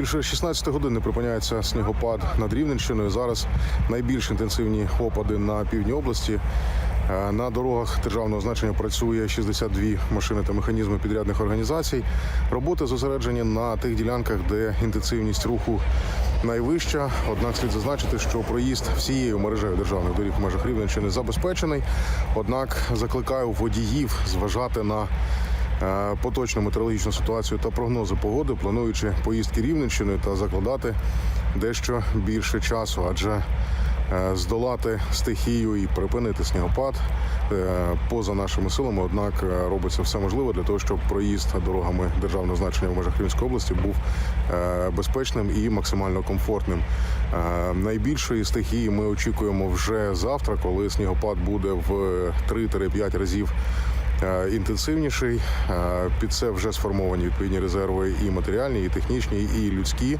Більше 16 годин не припиняється снігопад над Рівненщиною. Зараз найбільш інтенсивні опади на півдні області. Е, На дорогах державного значення працює 62 машини та механізми підрядних організацій. Роботи зосереджені на тих ділянках, де інтенсивність руху найвища. Однак слід зазначити, що проїзд всією мережею державних доріг в межах Рівненщини забезпечений. Однак закликаю водіїв зважати на поточну метеорологічну ситуацію та прогнози погоди, плануючи поїздки Рівненщиною та закладати дещо більше часу, адже е, здолати стихію і припинити снігопад е, поза нашими силами. Однак е, робиться все можливе для того, щоб проїзд дорогами державного значення в межах Рівненської області був безпечним і максимально комфортним. Найбільшої стихії ми очікуємо вже завтра, коли снігопад буде в 3-5 разів інтенсивніший. Е, Під це вже сформовані відповідні резерви і матеріальні, і технічні, і людські.